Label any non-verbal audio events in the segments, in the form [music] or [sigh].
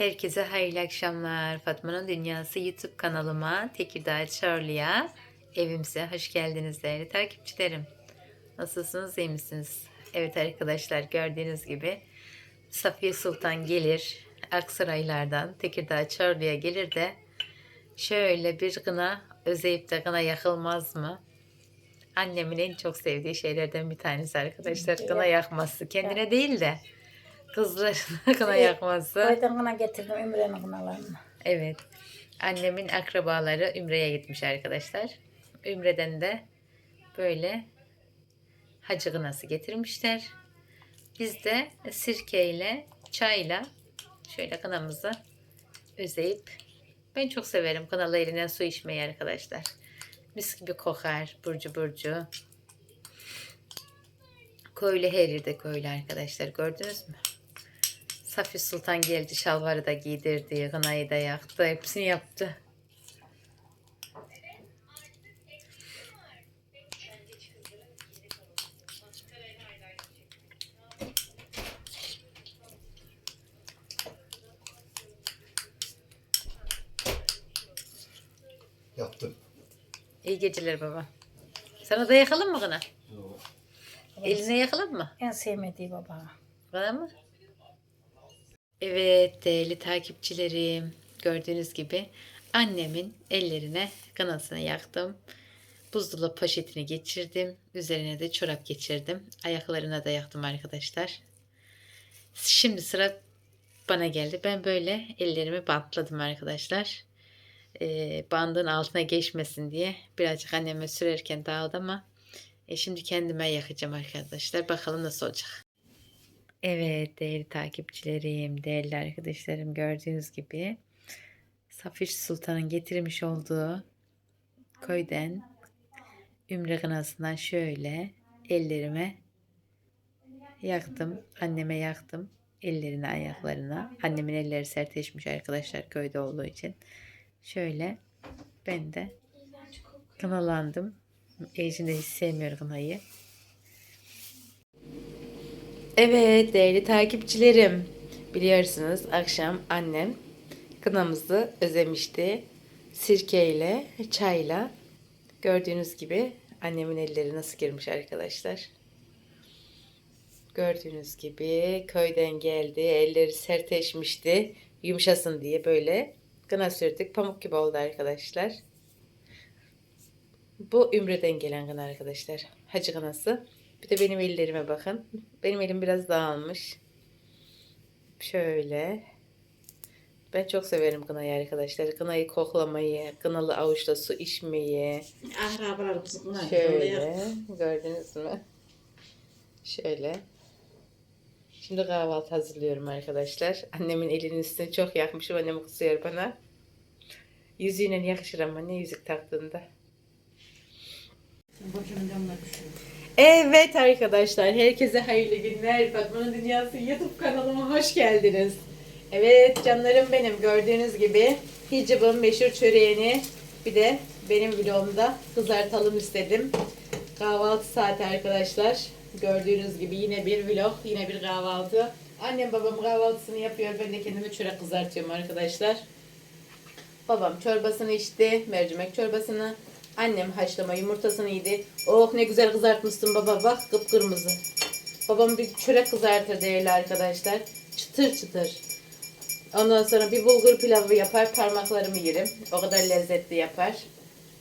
Herkese hayırlı akşamlar. Fatma'nın Dünyası YouTube kanalıma, Tekirdağ Çorlu'ya, evimize hoş geldiniz değerli takipçilerim. Nasılsınız, iyi misiniz? Evet arkadaşlar gördüğünüz gibi Safiye Sultan gelir Aksaraylardan Tekirdağ Çorlu'ya gelir de şöyle bir kına özeyip de kına yakılmaz mı? Annemin en çok sevdiği şeylerden bir tanesi arkadaşlar kına yakması. Kendine değil de kızlarına [laughs] kına yakması. Köyden kına getirdim Ümre'nin kınalarını. Evet. Annemin akrabaları Ümre'ye gitmiş arkadaşlar. Ümre'den de böyle hacı kınası getirmişler. Biz de sirkeyle, çayla şöyle kınamızı özeyip ben çok severim kınalı elinden su içmeyi arkadaşlar. Mis gibi kokar burcu burcu. Köylü her yerde köylü arkadaşlar gördünüz mü? Safi Sultan geldi şalvarı da giydirdi, kınayı da yaktı, hepsini yaptı. Yaptım. İyi geceler baba. Sana da yakalım mı kına? Eline yakalım mı? En sevmediği baba. Kına mı? Evet değerli takipçilerim. Gördüğünüz gibi annemin ellerine kınasını yaktım. Buzdolabı poşetini geçirdim. Üzerine de çorap geçirdim. Ayaklarına da yaktım arkadaşlar. Şimdi sıra bana geldi. Ben böyle ellerimi bantladım arkadaşlar. Ee, bandın altına geçmesin diye birazcık anneme sürerken dağıldı ama e, şimdi kendime yakacağım arkadaşlar. Bakalım nasıl olacak. Evet değerli takipçilerim, değerli arkadaşlarım gördüğünüz gibi Safir Sultan'ın getirmiş olduğu köyden Ümre kınasından şöyle ellerime yaktım. Anneme yaktım. Ellerine ayaklarına. Annemin elleri sertleşmiş arkadaşlar köyde olduğu için. Şöyle ben de kınalandım. Ejin de hiç sevmiyor kınayı. Evet değerli takipçilerim. Biliyorsunuz akşam annem kınamızı özemişti. Sirkeyle, çayla. Gördüğünüz gibi annemin elleri nasıl girmiş arkadaşlar. Gördüğünüz gibi köyden geldi. Elleri sertleşmişti. Yumuşasın diye böyle kına sürdük. Pamuk gibi oldu arkadaşlar. Bu Ümre'den gelen kına arkadaşlar. Hacı kınası. Bir de benim ellerime bakın. Benim elim biraz dağılmış. Şöyle. Ben çok severim kınayı arkadaşlar. Kınayı koklamayı, kınalı avuçla su içmeyi. Ahrabalarımızın kına Şöyle. Gördünüz mü? Şöyle. Şimdi kahvaltı hazırlıyorum arkadaşlar. Annemin elinin üstünü çok yakmışım. Annem kızıyor bana. Yüzüğüne yakışır ama ne yüzük taktığında. Boşuna camlar düşüyor. Evet arkadaşlar, herkese hayırlı günler. Fatma'nın Dünyası YouTube kanalıma hoş geldiniz. Evet canlarım benim gördüğünüz gibi hicabın meşhur çöreğini bir de benim vlogumda kızartalım istedim. Kahvaltı saati arkadaşlar. Gördüğünüz gibi yine bir vlog, yine bir kahvaltı. Annem babam kahvaltısını yapıyor. Ben de kendime çörek kızartıyorum arkadaşlar. Babam çorbasını içti, mercimek çorbasını. Annem haşlama yumurtasını yedi. Oh ne güzel kızartmışsın baba bak kıpkırmızı. Babam bir çörek kızartır değerli arkadaşlar. Çıtır çıtır. Ondan sonra bir bulgur pilavı yapar parmaklarımı yerim. O kadar lezzetli yapar.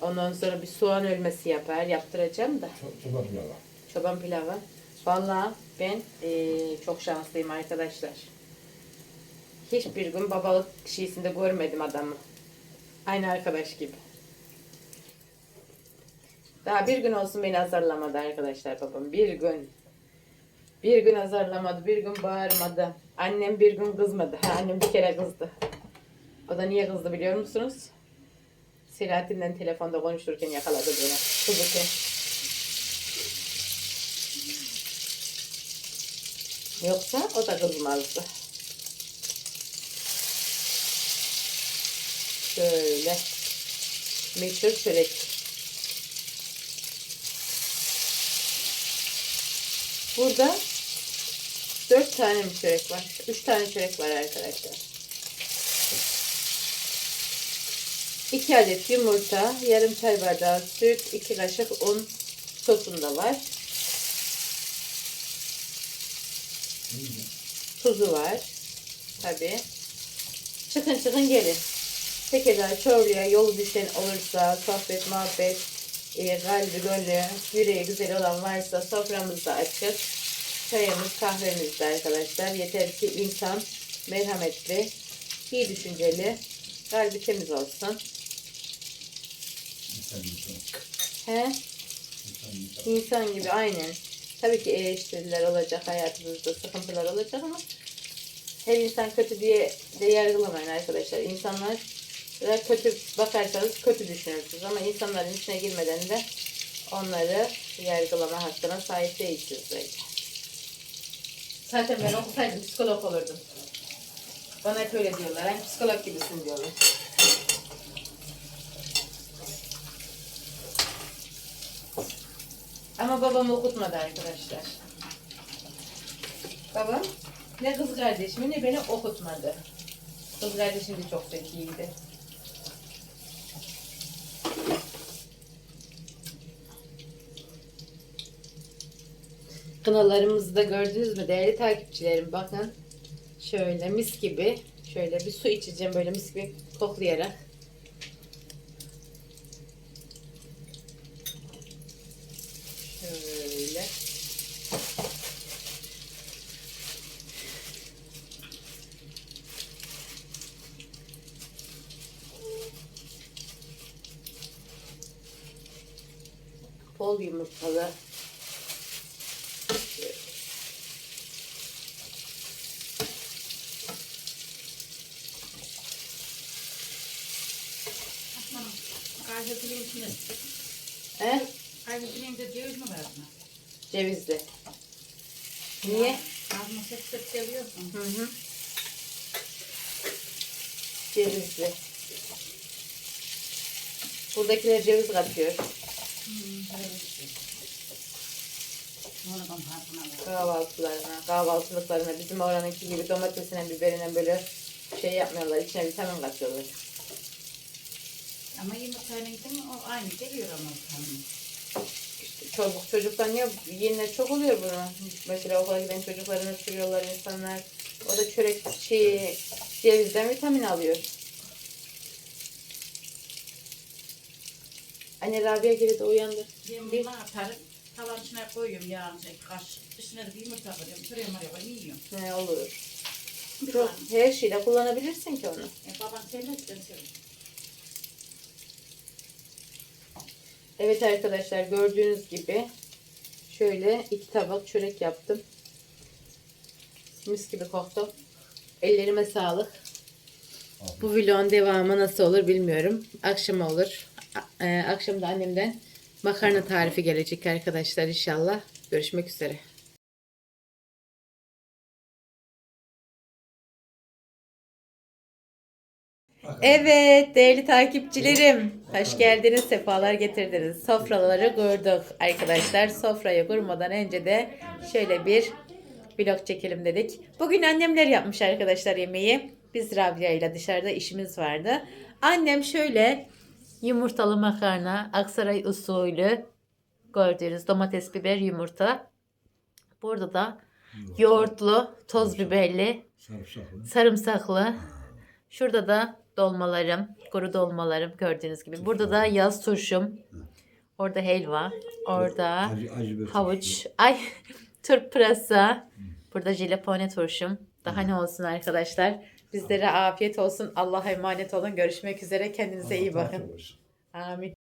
Ondan sonra bir soğan ölmesi yapar. Yaptıracağım da. Çoban pilava. Çoban pilavı. Vallahi ben eee, çok şanslıyım arkadaşlar. Hiçbir gün babalık şeysinde görmedim adamı. Aynı arkadaş gibi. Daha bir gün olsun beni azarlamadı arkadaşlar babam. Bir gün. Bir gün azarlamadı, bir gün bağırmadı. Annem bir gün kızmadı. Ha, annem bir kere kızdı. O da niye kızdı biliyor musunuz? Selahattin'le telefonda konuşurken yakaladı beni. Kızıken. Yoksa o da kızmazdı. Şöyle. Meşhur çörek. Burada dört tane mi çörek var? Üç tane çörek var arkadaşlar. 2 adet yumurta, yarım çay bardağı süt, 2 kaşık un sosum da var. Tuzu var. Tabi. Çıkın çıkın gelin. Tekirdağ Çorlu'ya yolu düşen olursa sohbet, muhabbet, e, kalbi, gönlü, yüreği güzel olan varsa soframız da açık. Çayımız, kahvemiz de arkadaşlar. Yeter ki insan merhametli, iyi düşünceli, kalbi temiz olsun. He? İnsan gibi aynen. Tabii ki eleştiriler olacak hayatımızda, sıkıntılar olacak ama her insan kötü diye de yargılamayın arkadaşlar. İnsanlar kötü bakarsanız kötü düşünürsünüz ama insanların içine girmeden de onları yargılama hakkına sahip değilsiniz bence. Zaten ben okusaydım psikolog olurdum. Bana hep öyle diyorlar. Hani psikolog gibisin diyorlar. Ama babam okutmadı arkadaşlar. Babam ne kız kardeşimi ne beni okutmadı. Kız kardeşim de çok zekiydi. Kınalarımızı da gördünüz mü değerli takipçilerim? Bakın şöyle mis gibi şöyle bir su içeceğim böyle mis gibi koklayarak. Şöyle. Bol yumurtalı. Kahve pilavı içine. He? Kahve pilavında ceviz mi var buna? Cevizli. Niye? Ağzına sep sep seviyorsun. Hı hı. Cevizli. Buradakiler ceviz katıyor. Hmm. Kahvaltılarına, kahvaltılıklarına bizim oranınki gibi domatesine, biberine böyle şey yapmıyorlar. İçine vitamin katıyorlar. Ama gittim mi o aynı geliyor ama tanım. İşte çocuk çocuklar niye yine çok oluyor bunu. Mesela okula giden çocuklarını sürüyorlar insanlar. O da çörek şey cevizden vitamin alıyor. Anne Rabia geldi uyandı. Ben bunu atarım. Tavanın içine koyuyorum yağını, şey, kaş. Üstüne de bir yumurta koyuyorum. Sürüyorum oraya yiyorum. Ne olur. Çok, her şeyle kullanabilirsin ki onu. E, baban sevmez ben severim. Evet arkadaşlar gördüğünüz gibi şöyle iki tabak çörek yaptım. Mis gibi koktu. Ellerime sağlık. Bu vlogun devamı nasıl olur bilmiyorum. Akşam olur. E, akşam da annemden makarna tarifi gelecek arkadaşlar inşallah. Görüşmek üzere. Evet değerli takipçilerim. Hoş geldiniz, sefalar getirdiniz. Sofraları kurduk arkadaşlar. Sofrayı kurmadan önce de şöyle bir vlog çekelim dedik. Bugün annemler yapmış arkadaşlar yemeği. Biz Rabia ile dışarıda işimiz vardı. Annem şöyle yumurtalı makarna, Aksaray usulü gördüğünüz domates, biber, yumurta. Burada da yoğurtlu, toz biberli, Sarımsaklı. sarımsaklı. Şurada da dolmalarım, kuru dolmalarım gördüğünüz gibi. Burada da yaz turşum. Orada helva. Orada havuç. Ay [laughs] turp pırasa. Burada jilepone turşum. Daha ne olsun arkadaşlar. Bizlere afiyet olsun. Allah'a emanet olun. Görüşmek üzere. Kendinize iyi bakın. Amin.